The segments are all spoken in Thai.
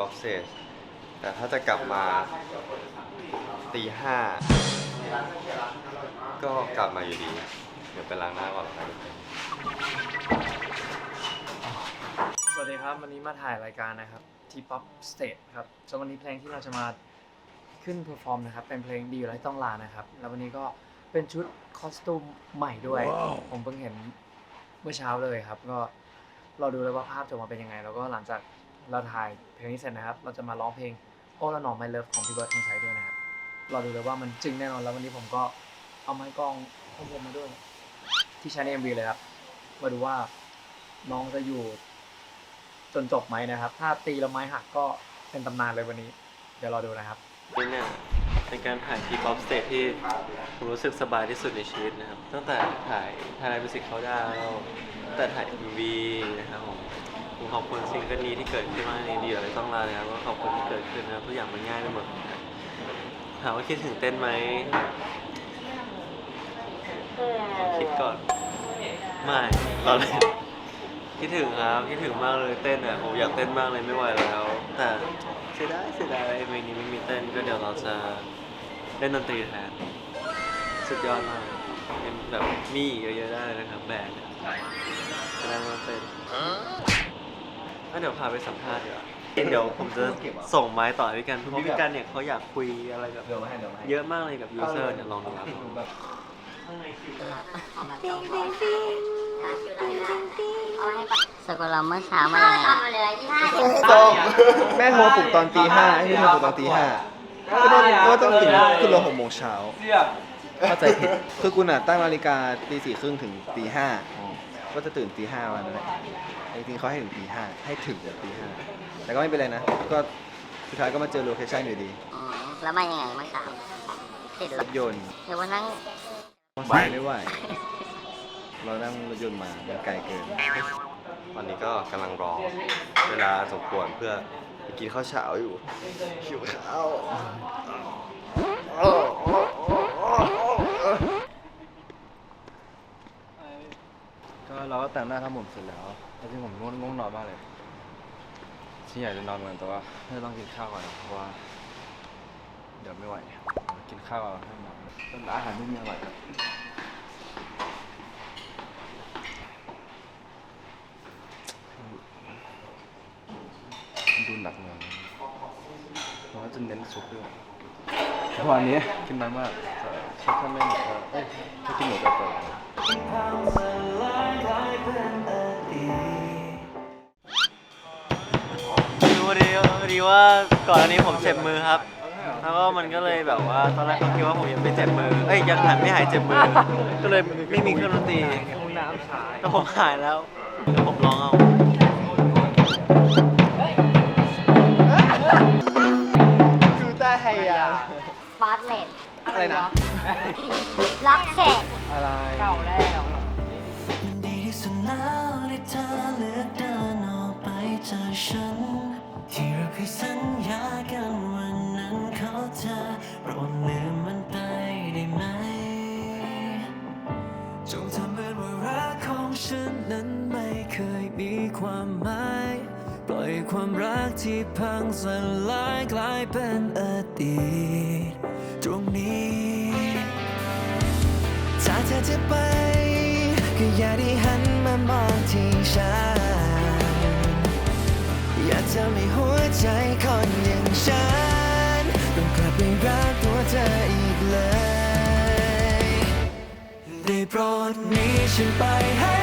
ครั้งกับทีป๊อปเซสแต่ถ้าจะกลับมาตีห้าก็กลับมาอยู่ดี เดี๋ยวไปล้างหน้าก่อนครับสวัสดีครับ วันนี้มาถ่ายรายการนะครับ T-pop Stage ครับส่วนวันนี้เพลงที่เราจะมาขึ้นเพอร์ฟอร์มนะครับ เป็นเพลงดีอยู่แล้วต้องลานะครับ แล้ววันนี้ก็เป็นชุดคอสตูมใหม่ด้วย ผมเพิ่งเห็นเมื่อเช้าเลยครับ ก็รอดูเลยว่าภาพจะออกมาเป็นยังไง แล้วก็หลังจาก เราถ่ายเพลงนี้เสร็จนะครับ เราจะมาร้องเพลงโอ้ละหนอม My Love ของพี่เบิร์ดทงใช้ด้วยนะครับรอดูเลยว่ามันจริงแน่นอนแล้ววันนี้ผมก็เอาไม้กล้องของผมมาด้วย ที่ใช้ใน MV เลยครับ มาดูว่าน้องจะอยู่จนจบไหมนะครับ ถ้าตีแล้วไม้หักก็เป็นตำนานเลยวันนี้ เดี๋ยวรอดูนะครับ นี่เนี่ยเป็นการถ่ายทีป๊อปสเตจที่ผมรู้สึกสบายที่สุดในชีวิตนะครับ ตั้งแต่ถ่ายถ่ายมิวสิกเขาดาวแต่ถ่าย MV นะครับผม ผมขอบคุณซิงเกิลนี้ที่เกิดขึ้นมากในเดียวเลยต้องลานะครับก็ขอบคุณที่เกิดขึ้นนะครับทุกอย่างมันง่ายไปหมดนะครับถามว่าคิดถึงเต้นไหมคิดก่อนไม่ตอนแรกคิดถึงครับคิดถึงมากเลยเต้นอะผมอยากเต้นมากเลยไม่ไหวแล้ว แต่เสียดายเสียดายเพลงนี้ไม่มีเต้นก็เดี๋ยวเราจะเล่นดนตรีแทนสุดยอดมากเป็นแบบมีอีกเยอะๆได้เลยนะครับแบนด์จะได้มาเต้น ก็เดี๋ยวพาไปสัมภาษณ์ดีกว่าเดี๋ยวผมจะส่งไม้ต่อให้พี่กันเพราะพี่กันเนี่ยเขาอยากคุยอะไรกับเยอะมากเลยกับยูเซอร์เนี่ยลองดูครับปิ้งปิ้งปิ้งปิ้งปิ้งปิ้งสกุลเราเมื่อเช้ามายังไงต้องแม่โทรปลุกตอนตีห้าให้พี่โทรปลุกตอนตีห้าก็ต้องก็ต้องตื่นขึ้นรถหกโมงเช้าเข้าใจผิดคือคุณอะตั้งนาฬิกาตีสี่ครึ่งถึงตีห้า ก็จะตื่นตีห้าวันนั้นแหละจริงๆเขาให้ถึงตีห้าให้ถึงตีห้าแต่ก็ไม่เป็นไรนะ ก็สุดท้ายก็มาเจอโลเคชั่นอยู่ดีอืมแล้วมายังไงเมื่อเช้าติดรรถถยนต์หรือว่านั่งไปไม่ไหว เรานั่งรถยนต์มามันไกลเกิน ตอนนี้ก็กำลังรอเวลาสมควรเพื่อไปกินข้าวเช้าอยู่หิวข้าว ก็เราก็ แต่งหน้าทำผมเสร็จแล้วแล้วที่ผมง่วงง่วงนอนมากเลยที่อยากจะนอนเหมือนแต่ว่าน่าจะต้องกินข้าวก่อนนะเพราะว่า เดี๋ยวไม่ไหวกินข้าวก่อนให้นอนต้นอาหารไม่มีอร่อยครับมันดูหนักหน่อยเพราะว่าจะเน้นซุปด้วยเวานนี้กินน้อยมากแต่ถ้าไม่หมดก็เอ้ยถ้ากินหมดก็เปิด ดีดีว่าก่อนอันนี้ผมเจ็บมือครับ แล้วก็มันก็เลยแบบว่าตอนแรกเขาคิดว่าผมยังไม่เจ็บมือ เอ้ยยังหายไม่หายเจ็บมือ ก็เลยไม่มีเครื่องดนตรีแต่ผมหายแล้วเดี๋ยวผมลองเอาคือใต้ไฮยาฟาสเลนอะไรนะล็อกเก็ตอะไรดีที่สุดแล้วที่เธอเลือกเดินออกไปจากฉัน ที่เราเคยสัญญากันวันนั้นเขาจะโปรดลืมมันไปได้ไหม จงทำเหมือนว่ารักของฉันนั้นไม่เคยมีความหมาย ปล่อยความรักที่พังสลายกลายเป็นอดีตตรงนี้ ถ้าเธอจะไป ก็อย่าได้หันมามองที่ฉัน อย่าทำให้หัวใจคนอย่างฉัน ต้องกลับไปรักตัวเธออีกเลย ได้โปรดนี้ฉันไปให้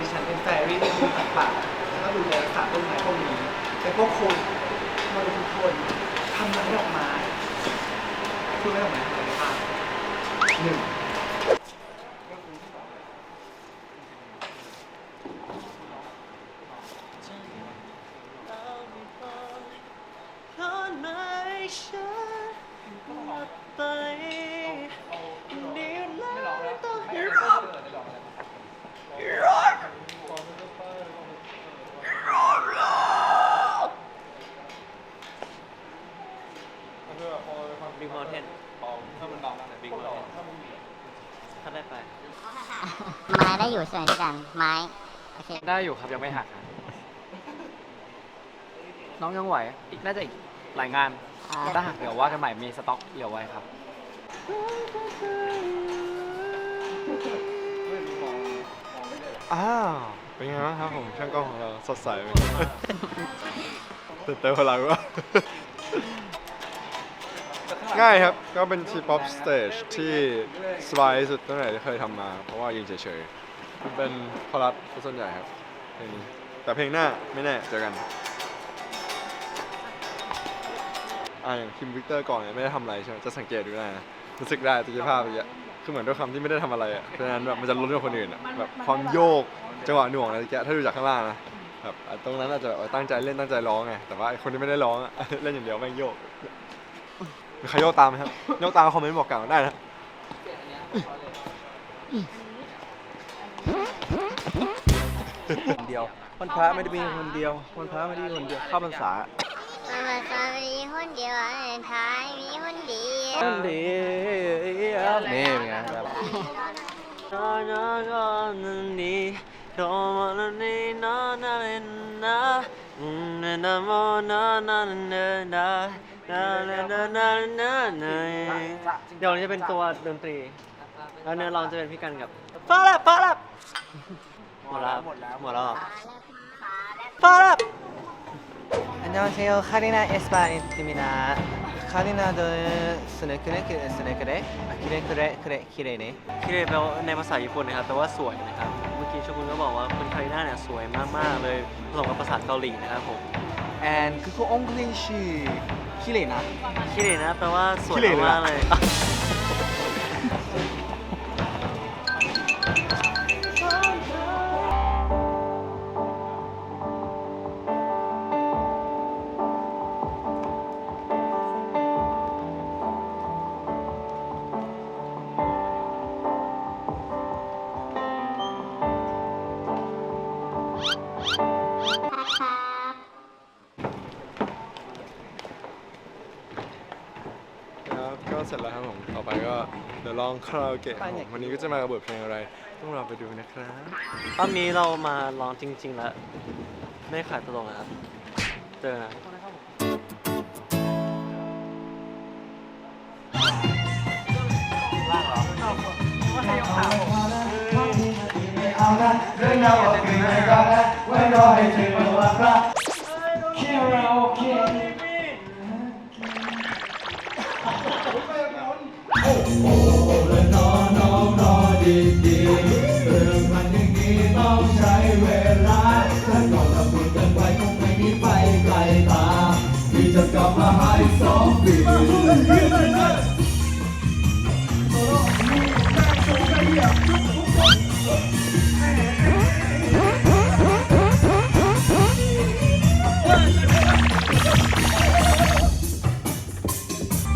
ดิฉันเป็นแฟรี่ที่ดูตัดป่าแล้วก็ดูแลรักษาต้นไม้พวกนี้แต่พวกคุณมาดูทุกคนทำไม้ดอกไม้คุณไม่ดอกไม้ทำไมบ้างหนึ่ง บิ๊กมอลเทนบองถ้ามันบองแต่บิ๊กมอลเทนถ้ามันบาได้ไป ไม้ได้อยู่ส่วนกันไม้โอเคได้อยู่ครับยังไม่หักครับน้องยังไหว อีกน่าจะอีกหลายงาน อ่าถ้าหักเดี๋ยวว่ากันใหม่มีสต็อกเหลือไว้ครับ อ้าวเป็นไงบ้างครับผมช่างกล้องของเราสดใสไหม ตื่นเต้นพลังวะ ง่ายครับ ก็เป็นทีป๊อปสเตจที่สบายที่สุดตั้งแต่ที่เคยทำมา เพราะว่ายิงเฉยๆ เป็นคอรัสส่วนใหญ่ครับเพลงนี้แต่เพลงหน้าไม่แน่เจอกันอ่าอย่างคิมวิกเตอร์ก่อนเนี่ยไม่ได้ทำอะไรใช่ไหมจะสังเกตดูได้นะรู้สึกได้ตุกภาพอย่างเงี้ยคือเหมือนด้วยคำที่ไม่ได้ทำอะไรอะเพราะฉะนั้นแบบมันจะล้นกว่าคนอื่นอะแบบความโยกจังหวะหน่วงอะไรเงี้ยถ้าดูจากข้างล่างนะแบบตรงนั้นอาจจะตั้งใจเล่นตั้งใจร้องไงแต่ว่าคนที่ไม่ได้ร้องอะเล่นอย่างเดียวแม่งโยก มีใครโยกตามไหมครับโยกตามคอมเมนต์บอกกล่าวได้นะคนเดียววันพระไม่ได้มีคนเดียววันพระไม่ได้มีคนเดียวเข้าพรรษาสวัสดีคนเดียวอันท้ายมีคนเดียวคนเดียวนี่เป็นไงแนานนนนนเดี๋ยวนี้จะเป็นตัวดนตรี แล้วเนื้อร้องจะเป็นพี่กันกับฟ้าลับฟ้าลับหมดแล้วหมดแล้วหมดแล้วฟ้าลับอันนี้เซลคาริน่าเอสปานิติมินาคาริน่าโดสเนคุเร่เสเนคุเรคิเรคุเรคุเรคิเรเนคิเรแปลในภาษาญี่ปุ่นนะครับแต่ว่าสวยนะครับ เมื่อกี้ชกุนก็บอกว่าคุณคาริน่าเนี่ยสวยมากๆเลยผสมกับภาษาเกาหลีนะครับผม and 그거 엉글리시 키레나 คิเรนะแปลว่าสวย คิเรเลย มา อะ กๆเลย เดี๋ยวลองคาราโอเกะครับผมวันนี้ก็จะมากับบทเพลงอะไร ต้องรอไปดูนะครับตอนนี้เรามาลองจริง ๆ แล้ว ไม่ขายตลกนะครับ เจอนะนักมว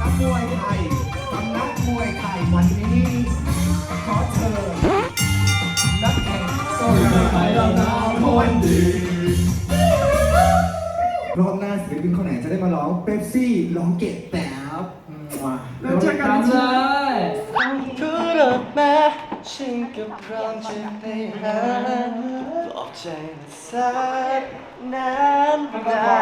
นักมวยไทยสำนักมวยไทยวันนี้ขอเชิญนักแข่งโซ องเป๊ปซี่ร้องเกตแป๊บแล้วเจอกันเลยพูดออกมาฉันก็พร้อมจะไปหาหลอกใจสักนานได้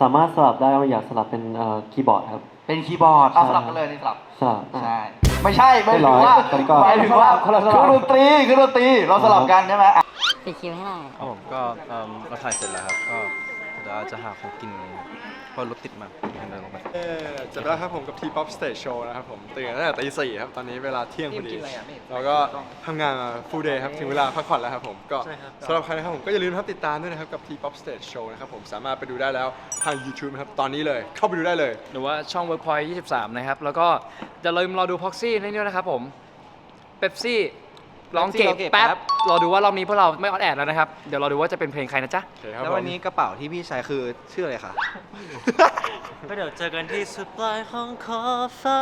สามารถสลับได้ว่าอยากสลับเป็นเอ่อคีย์บอร์ดครับ เป็นคีย์บอร์ดเอาสลับกันเลยนี่สลับสลับใช่ไม่ใช่ไม่ถึงว่าตอนนี้ก็หมายถึงว่าคนละสลับเครื่องดนตรีเครื่องดนตรีเราสลับกันใช่ไหมอะปิดคิวให้หน่อย ครับผมก็เอิ่มเราถ่ายเสร็จแล้วครับ ก็เดี๋ยวจะหาของกินเพราะรถติดมากเดินลงไป เอ่อจบแล้วครับผมกับ T-POP Stage Show นะครับผมตื่นตั้งแต่ตีสี่ครับ ตอนนี้เวลาเที่ยงพอดีเราก็ทำงานมา full day ครับ ถึงเวลาพักผ่อนแล้วครับผม ก็ใช่ครับ สำหรับใครนะครับผมก็อย่าลืมนะครับติดตามด้วยนะครับกับ T-POP Stage Show นะครับผมสามารถไปดูได้แล้วทาง YouTube นะครับตอนนี้เลยเข้าไปดูได้เลย หรือว่าช่อง Workpoint 23 นะครับ แล้วก็อย่าลืมรอดู Proxy นี่ด้วยนะครับผมเ e ปซี่ร้องเกตร้องเกตแป๊บแป๊บ รอดูว่ารอบนี้พวกเราไม่ออนแอดแล้วนะครับ เดี๋ยวรอดูว่าจะเป็นเพลงใครนะจ๊ะโอเคครับแล้วผมวันนี้กระเป๋าที่พี่ใช้คือชื่ออะไรคะ ก็เดี๋ยวเจอกันที่สุดปลายของขอบฟ้า